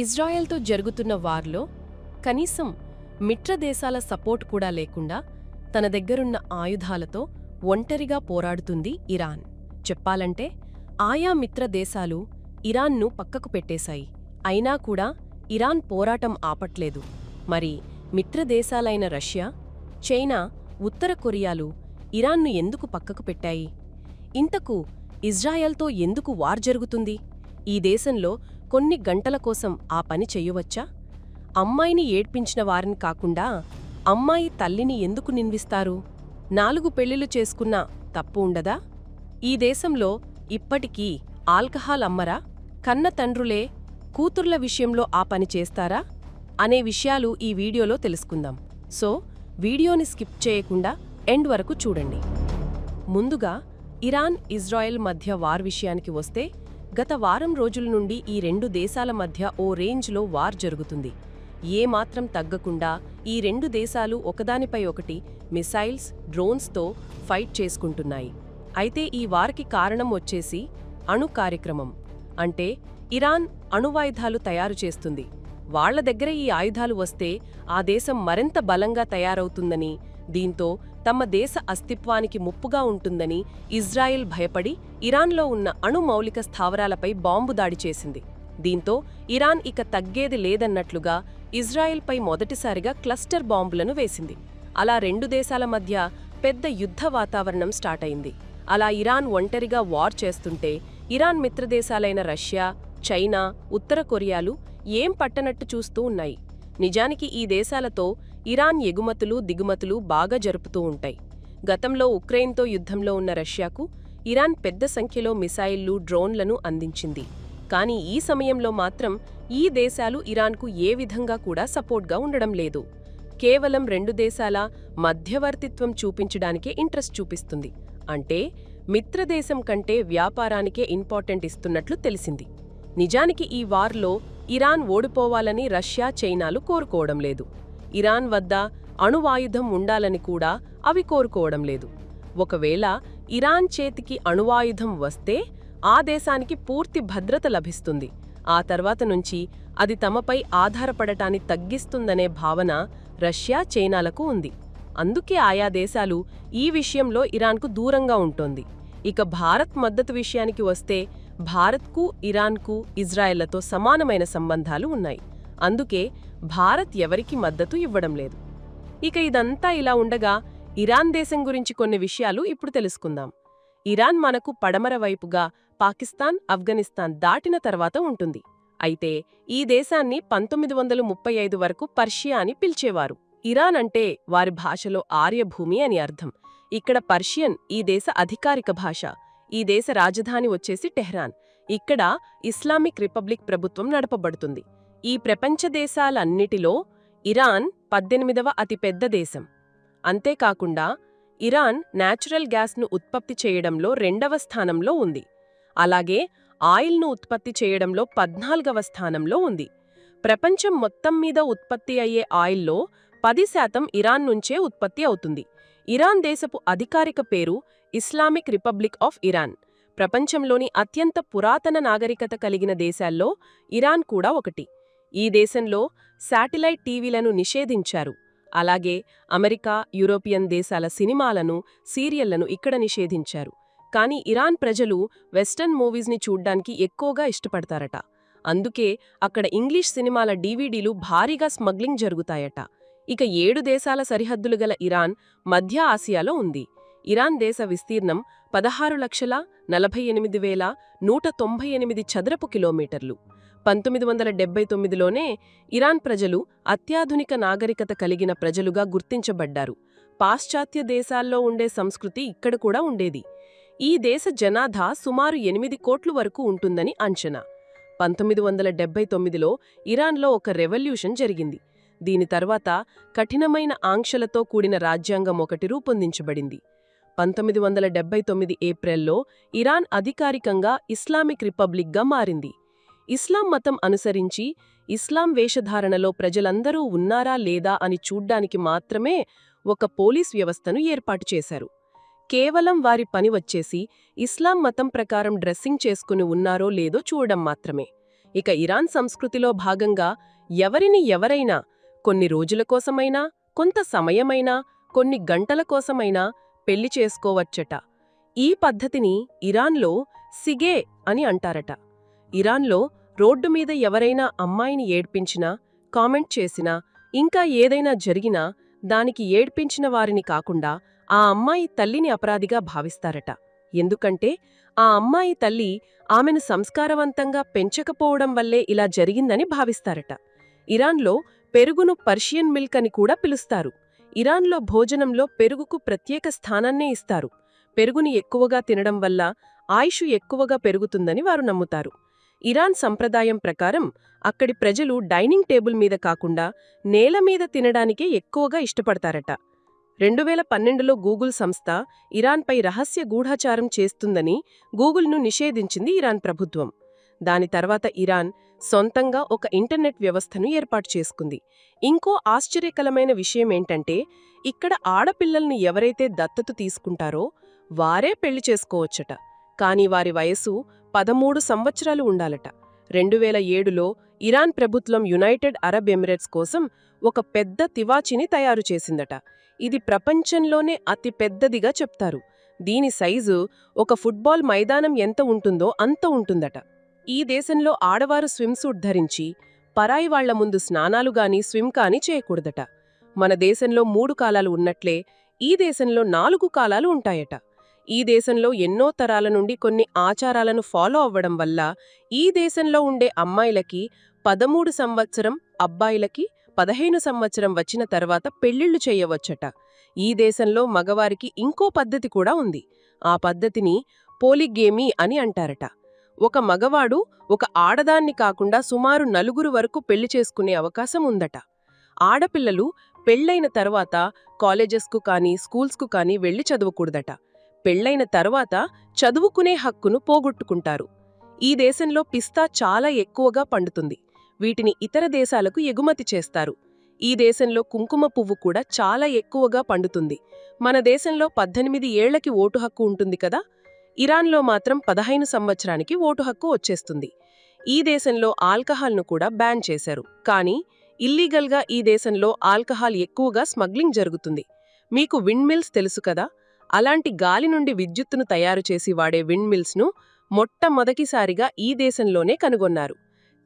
ఇజ్రాయెల్తో జరుగుతున్న వార్లో కనీసం మిత్రదేశాల సపోర్ట్ కూడా లేకుండా తన దగ్గరున్న ఆయుధాలతో ఒంటరిగా పోరాడుతుంది ఇరాన్. చెప్పాలంటే ఆయా మిత్రదేశాలు ఇరాన్ను పక్కకు పెట్టేశాయి. అయినా కూడా ఇరాన్ పోరాటం ఆపట్లేదు. మరి మిత్రదేశాలైన రష్యా చైనా ఉత్తర కొరియాలు ఇరాన్ను ఎందుకు పక్కకు పెట్టాయి? ఇంతకు ఇజ్రాయెల్తో ఎందుకు వార్ జరుగుతుంది? ఈ దేశంలో కొన్ని గంటల కోసం ఆ పని చెయ్యవచ్చా అమ్మాయిని ఏడ్పించిన వారిని కాకుండా అమ్మాయి తల్లిని ఎందుకు నిందిస్తారు? నాలుగు పెళ్ళిలు చేసుకున్నా తప్పు ఉండదా? ఈ దేశంలో ఇప్పటికీ ఆల్కహాల్ అమ్మరా? కన్న తండ్రులే కూతుర్ల విషయంలో ఆ పని చేస్తారా? అనే విషయాలు ఈ వీడియోలో తెలుసుకుందాం. సో వీడియోని స్కిప్ చేయకుండా ఎండ్ వరకు చూడండి. ముందుగా ఇరాన్ ఇజ్రాయెల్ మధ్య వార్ విషయానికి వస్తే గత వారం రోజుల నుండి ఈ రెండు దేశాల మధ్య ఓ రేంజ్లో వార్ జరుగుతుంది. ఏమాత్రం తగ్గకుండా ఈ రెండు దేశాలు ఒకదానిపై ఒకటి మిసైల్స్ డ్రోన్స్తో ఫైట్ చేసుకుంటున్నాయి. అయితే ఈ వార్కి కారణం వచ్చేసి అణు కార్యక్రమం. అంటే ఇరాన్ అణువాయుధాలు తయారు చేస్తుంది. వాళ్ళ దగ్గర ఈ ఆయుధాలు వస్తే ఆ దేశం మరింత బలంగా తయారవుతుందని దీంతో తమ దేశ అస్తిత్వానికి ముప్పుగా ఉంటుందని ఇజ్రాయెల్ భయపడి ఇరాన్లో ఉన్న అణు మౌలిక స్థావరాలపై బాంబు దాడి చేసింది. దీంతో ఇరాన్ ఇక తగ్గేది లేదన్నట్లుగా ఇజ్రాయెల్పై మొదటిసారిగా క్లస్టర్ బాంబులను వేసింది. అలా రెండు దేశాల మధ్య పెద్ద యుద్ధ వాతావరణం స్టార్ట్ అయింది. అలా ఇరాన్ ఒంటరిగా వార్ చేస్తుంటే ఇరాన్ మిత్రదేశాలైన రష్యా చైనా ఉత్తర కొరియాలు ఏం పట్టనట్టు చూస్తూ ఉన్నాయి. నిజానికి ఈ దేశాలతో ఇరాన్ ఎగుమతులు దిగుమతులు బాగా జరుపుతూ ఉంటాయి. గతంలో ఉక్రెయిన్తో యుద్ధంలో ఉన్న రష్యాకు ఇరాన్ పెద్ద సంఖ్యలో మిసైళ్ళు డ్రోన్లను అందించింది. కానీ ఈ సమయంలో మాత్రం ఈ దేశాలు ఇరాన్కు ఏ విధంగా కూడా సపోర్ట్గా ఉండడం లేదు. కేవలం రెండు దేశాల మధ్యవర్తిత్వం చూపించడానికే ఇంట్రెస్ట్ చూపిస్తుంది. అంటే మిత్రదేశం కంటే వ్యాపారానికే ఇంపార్టెంట్ ఇస్తున్నట్లు తెలిసింది. నిజానికి ఈ వార్లో ఇరాన్ ఓడిపోవాలని రష్యా చైనాలు కోరుకోవడం లేదు. ఇరాన్ వద్ద అణువాయుధం ఉండాలని కూడా అవి కోరుకోవడం లేదు. ఒకవేళ ఇరాన్ చేతికి అణువాయుధం వస్తే ఆ దేశానికి పూర్తి భద్రత లభిస్తుంది. ఆ తర్వాత నుంచి అది తమపై ఆధారపడటాన్ని తగ్గిస్తుందనే భావన రష్యా చైనాలకు ఉంది. అందుకే ఆయా దేశాలు ఈ విషయంలో ఇరాన్కు దూరంగా ఉంటోంది. ఇక భారత్ మద్దతు విషయానికి వస్తే భారత్కు ఇరాన్కు ఇజ్రాయెళ్ళతో సమానమైన సంబంధాలు ఉన్నాయి. అందుకే భారత్ ఎవరికి మద్దతు ఇవ్వడం లేదు. ఇక ఇదంతా ఇలా ఉండగా ఇరాన్ దేశం గురించి కొన్ని విషయాలు ఇప్పుడు తెలుసుకుందాం. ఇరాన్ మనకు పడమర వైపుగా పాకిస్తాన్ ఆఫ్ఘనిస్తాన్ దాటిన తర్వాత ఉంటుంది. అయితే ఈ దేశాన్ని పంతొమ్మిది వందల ముప్పై ఐదు వరకు పర్షియా అని పిలిచేవారు. ఇరాన్ అంటే వారి భాషలో ఆర్యభూమి అని అర్థం. ఇక్కడ పర్షియన్ ఈ దేశ అధికారిక భాష. ఈ దేశ రాజధాని వచ్చేసి టెహ్రాన్. ఇక్కడ ఇస్లామిక్ రిపబ్లిక్ ప్రభుత్వం నడపబడుతుంది. ఈ ప్రపంచ దేశాలన్నిటిలో ఇరాన్ పద్దెనిమిదవ అతిపెద్ద దేశం. అంతేకాకుండా ఇరాన్ నేచురల్ గ్యాస్ను ఉత్పత్తి చేయడంలో రెండవ స్థానంలో ఉంది. అలాగే ఆయిల్ను ఉత్పత్తి చేయడంలో పద్నాల్గవ స్థానంలో ఉంది. ప్రపంచం మొత్తం మీద ఉత్పత్తి అయ్యే ఆయిల్లో పది శాతం ఇరాన్ నుంచే ఉత్పత్తి అవుతుంది. ఇరాన్ దేశపు అధికారిక పేరు ఇస్లామిక్ రిపబ్లిక్ ఆఫ్ ఇరాన్. ప్రపంచంలోని అత్యంత పురాతన నాగరికత కలిగిన దేశాల్లో ఇరాన్ కూడా ఒకటి. ఈ దేశంలో శాటిలైట్ టీవీలను నిషేధించారు. అలాగే అమెరికా యూరోపియన్ దేశాల సినిమాలను సీరియళ్ళను ఇక్కడ నిషేధించారు. కానీ ఇరాన్ ప్రజలు వెస్టర్న్ మూవీస్ని చూడ్డానికి ఎక్కువగా ఇష్టపడతారట. అందుకే అక్కడ ఇంగ్లీష్ సినిమాల డీవీడీలు భారీగా స్మగ్లింగ్ జరుగుతాయట. ఇక ఏడు దేశాల సరిహద్దులు గల ఇరాన్ మధ్య ఆసియాలో ఉంది. ఇరాన్ దేశ విస్తీర్ణం పదహారు లక్షల నలభై ఎనిమిది వేల నూట తొంభై ఎనిమిది చదరపు కిలోమీటర్లు. పంతొమ్మిది వందల డెబ్బై తొమ్మిదిలోనే ఇరాన్ ప్రజలు అత్యాధునిక నాగరికత కలిగిన ప్రజలుగా గుర్తించబడ్డారు. పాశ్చాత్య దేశాల్లో ఉండే సంస్కృతి ఇక్కడ కూడా ఉండేది. ఈ దేశ జనాధా సుమారు ఎనిమిది కోట్ల వరకు ఉంటుందని అంచనా. పంతొమ్మిది వందల డెబ్బై తొమ్మిదిలో ఇరాన్లో ఒక రెవల్యూషన్ జరిగింది. దీని తర్వాత కఠినమైన ఆంక్షలతో కూడిన రాజ్యాంగం ఒకటి రూపొందించబడింది. పంతొమ్మిది వందల డెబ్బై తొమ్మిది ఏప్రిల్లో ఇరాన్ అధికారికంగా ఇస్లామిక్ రిపబ్లిక్గా మారింది. ఇస్లాం మతం అనుసరించి ఇస్లాం వేషధారణలో ప్రజలందరూ ఉన్నారా లేదా అని చూడ్డానికి మాత్రమే ఒక పోలీస్ వ్యవస్థను ఏర్పాటు చేశారు. కేవలం వారి పని వచ్చేసి ఇస్లాం మతం ప్రకారం డ్రెస్సింగ్ చేసుకుని ఉన్నారో లేదో చూడడం మాత్రమే. ఇక ఇరాన్ సంస్కృతిలో భాగంగా ఎవరిని ఎవరైనా కొన్ని రోజుల కోసమైనా కొంత సమయమైనా కొన్ని గంటల కోసమైనా పెళ్ళి చేసుకోవచ్చట. ఈ పద్ధతిని ఇరాన్లో సిగే అని అంటారట. ఇరాన్లో రోడ్డు మీద ఎవరైనా అమ్మాయిని ఏడ్పించినా కామెంట్ చేసినా ఇంకా ఏదైనా జరిగినా దానికి ఏడ్పించిన వారిని కాకుండా ఆ అమ్మాయి తల్లిని అపరాధిగా భావిస్తారట. ఎందుకంటే ఆ అమ్మాయి తల్లి ఆమెను సంస్కారవంతంగా పెంచకపోవడం వల్లే ఇలా జరిగిందని భావిస్తారట. ఇరాన్లో పెరుగును పర్షియన్ మిల్క్ అని కూడా పిలుస్తారు. ఇరాన్లో భోజనంలో పెరుగుకు ప్రత్యేక స్థానాన్నే ఇస్తారు. పెరుగుని ఎక్కువగా తినడం వల్ల ఆయుషు ఎక్కువగా పెరుగుతుందని వారు నమ్ముతారు. ఇరాన్ సంప్రదాయం ప్రకారం అక్కడి ప్రజలు డైనింగ్ టేబుల్ మీద కాకుండా నేల మీద తినడానికే ఎక్కువగా ఇష్టపడతారట. రెండు వేల పన్నెండులో గూగుల్ సంస్థ ఇరాన్పై రహస్య గూఢాచారం చేస్తుందని గూగుల్ను నిషేధించింది ఇరాన్ ప్రభుత్వం. దాని తర్వాత ఇరాన్ సొంతంగా ఒక ఇంటర్నెట్ వ్యవస్థను ఏర్పాటు చేసుకుంది. ఇంకో ఆశ్చర్యకరమైన విషయమేంటంటే ఇక్కడ ఆడపిల్లల్ని ఎవరైతే దత్తత తీసుకుంటారో వారే పెళ్ళి చేసుకోవచ్చట. కానీ వారి వయసు పదమూడు సంవత్సరాలు ఉండాలట. రెండు వేల ఏడులో ఇరాన్ ప్రభుత్వం యునైటెడ్ అరబ్ ఎమిరేట్స్ కోసం ఒక పెద్ద తివాచిని తయారు చేసిందట. ఇది ప్రపంచంలోనే అతి పెద్దదిగా చెప్తారు. దీని సైజు ఒక ఫుట్బాల్ మైదానం ఎంత ఉంటుందో అంత ఉంటుందట. ఈ దేశంలో ఆడవారు స్విమ్సూట్ ధరించి పరాయి వాళ్ళ ముందు స్నానాలు గాని స్విమ్ కాని చేయకూడదట. మన దేశంలో మూడు కాలాలు ఉన్నట్లే ఈ దేశంలో నాలుగు కాలాలు ఉంటాయట. ఈ దేశంలో ఎన్నో తరాల నుండి కొన్ని ఆచారాలను ఫాలో అవ్వడం వల్ల ఈ దేశంలో ఉండే అమ్మాయిలకి పదమూడు సంవత్సరం అబ్బాయిలకి పదహేను సంవత్సరం వచ్చిన తర్వాత పెళ్ళిళ్ళు చేయవచ్చట. ఈ దేశంలో మగవారికి ఇంకో పద్ధతి కూడా ఉంది. ఆ పద్ధతిని పోలిగేమీ అని అంటారట. ఒక మగవాడు ఒక ఆడదాన్ని కాకుండా సుమారు నలుగురు వరకు పెళ్ళి చేసుకునే అవకాశం ఉందట. ఆడపిల్లలు పెళ్ళైన తర్వాత కాలేజెస్కు కానీ స్కూల్స్కు కానీ వెళ్ళి చదువుకూడదట. పెళ్ళైన తర్వాత చదువుకునే హక్కును పోగొట్టుకుంటారు. ఈ దేశంలో పిస్తా చాలా ఎక్కువగా పండుతుంది. వీటిని ఇతర దేశాలకు ఎగుమతి చేస్తారు. ఈ దేశంలో కుంకుమ పువ్వు కూడా చాలా ఎక్కువగా పండుతుంది. మన దేశంలో పద్దెనిమిది ఏళ్ళకి ఓటు హక్కు ఉంటుంది కదా? ఇరాన్లో మాత్రం పదహైను సంవత్సరానికి ఓటు హక్కు వచ్చేస్తుంది. ఈ దేశంలో ఆల్కహాల్ను కూడా బ్యాన్ చేశారు. కానీ ఇల్లీగల్గా ఈ దేశంలో ఆల్కహాల్ ఎక్కువగా స్మగ్లింగ్ జరుగుతుంది. మీకు విండ్మిల్స్ తెలుసు కదా? అలాంటి గాలి నుండి విద్యుత్తును తయారు చేసి వాడే విండ్మిల్స్ను మొట్టమొదటిసారిగా ఈ దేశంలోనే కనుగొన్నారు.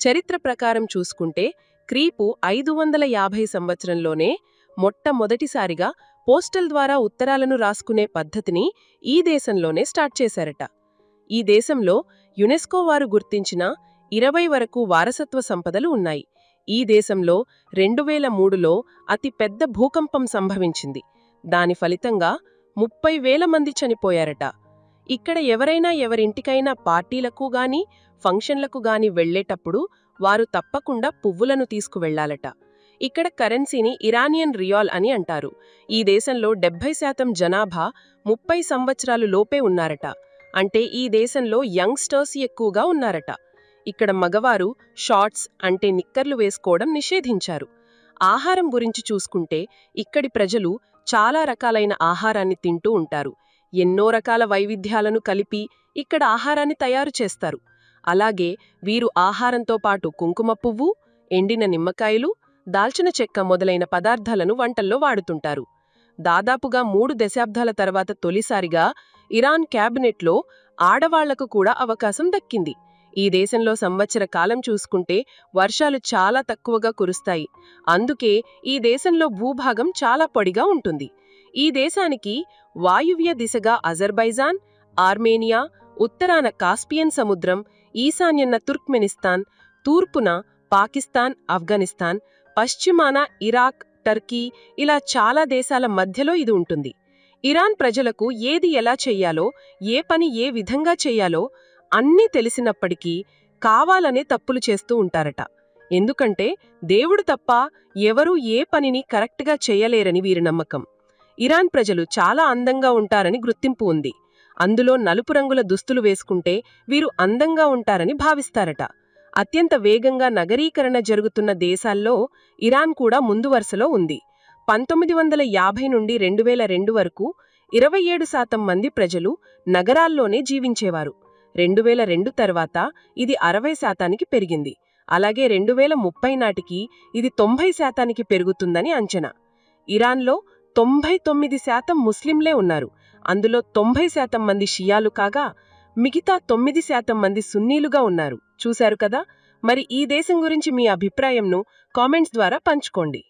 చరిత్ర ప్రకారం చూసుకుంటే క్రీపు ఐదు వందల యాభై సంవత్సరంలోనే మొట్టమొదటిసారిగా పోస్టల్ ద్వారా ఉత్తరాలను రాసుకునే పద్ధతిని ఈ దేశంలోనే స్టార్ట్ చేశారట. ఈ దేశంలో యునెస్కో వారు గుర్తించిన ఇరవై వరకు వారసత్వ సంపదలు ఉన్నాయి. ఈ దేశంలో రెండు వేల మూడులో అతిపెద్ద భూకంపం సంభవించింది. దాని ఫలితంగా ముప్పై వేల మంది చనిపోయారట. ఇక్కడ ఎవరైనా ఎవరింటికైనా పార్టీలకు గాని ఫంక్షన్లకు గాని వెళ్ళేటప్పుడు వారు తప్పకుండా పువ్వులను తీసుకువెళ్ళాలట. ఇక్కడ కరెన్సీని ఇరానియన్ రియాల్ అని అంటారు. ఈ దేశంలో డెబ్బై శాతం జనాభా ముప్పై సంవత్సరాలు లోపే ఉన్నారట. అంటే ఈ దేశంలో యంగ్స్టర్స్ ఎక్కువగా ఉన్నారట. ఇక్కడ మగవారు షార్ట్స్ అంటే నిక్కర్లు వేసుకోవడం నిషేధించారు. ఆహారం గురించి చూసుకుంటే ఇక్కడి ప్రజలు చాలా రకాలైన ఆహారాన్ని తింటూ ఉంటారు. ఎన్నో రకాల వైవిధ్యాలను కలిపి ఇక్కడ ఆహారాన్ని తయారు చేస్తారు. అలాగే వీరు ఆహారంతో పాటు కుంకుమ పువ్వు ఎండిన నిమ్మకాయలు దాల్చిన చెక్క మొదలైన పదార్థాలను వంటల్లో వాడుతుంటారు. దాదాపుగా మూడు దశాబ్దాల తర్వాత తొలిసారిగా ఇరాన్ క్యాబినెట్లో ఆడవాళ్ళకు కూడా అవకాశం దక్కింది. ఈ దేశంలో సంవత్సర కాలం చూసుకుంటే వర్షాలు చాలా తక్కువగా కురుస్తాయి. అందుకే ఈ దేశంలో భూభాగం చాలా పొడిగా ఉంటుంది. ఈ దేశానికి వాయువ్య దిశగా అజర్బైజాన్ ఆర్మేనియా ఉత్తరాన కాస్పియన్ సముద్రం ఈశాన్యన్న తుర్క్మెనిస్తాన్ తూర్పున పాకిస్తాన్ ఆఫ్ఘనిస్తాన్ పశ్చిమాన ఇరాక్ టర్కీ ఇలా చాలా దేశాల మధ్యలో ఇది ఉంటుంది. ఇరాన్ ప్రజలకు ఏది ఎలా చెయ్యాలో ఏ పని ఏ విధంగా చెయ్యాలో అన్నీ తెలిసినప్పటికీ కావాలనే తప్పులు చేస్తూ ఉంటారట. ఎందుకంటే దేవుడు తప్ప ఎవరూ ఏ పనిని కరెక్ట్గా చేయలేరని వీరి నమ్మకం. ఇరాన్ ప్రజలు చాలా అందంగా ఉంటారని గుర్తింపు ఉంది. అందులో నలుపు రంగుల దుస్తులు వేసుకుంటే వీరు అందంగా ఉంటారని భావిస్తారట. అత్యంత వేగంగా నగరీకరణ జరుగుతున్న దేశాల్లో ఇరాన్ కూడా ముందు వరుసలో ఉంది. పంతొమ్మిది వందల యాభై నుండి రెండు వేల రెండు వరకు ఇరవై ఏడు శాతం మంది ప్రజలు నగరాల్లోనే జీవించేవారు. రెండు వేల రెండు తర్వాత ఇది అరవై శాతానికి పెరిగింది. అలాగే రెండు వేల ముప్పై నాటికి ఇది తొంభై శాతానికి పెరుగుతుందని అంచనా. ఇరాన్లో తొంభై తొమ్మిది శాతం ముస్లింలే ఉన్నారు. అందులో తొంభై శాతం మంది షియాలు కాగా మిగతా తొమ్మిది శాతం మంది సున్నీలుగా ఉన్నారు. చూశారు కదా? మరి ఈ దేశం గురించి మీ అభిప్రాయంను కామెంట్స్ ద్వారా పంచుకోండి.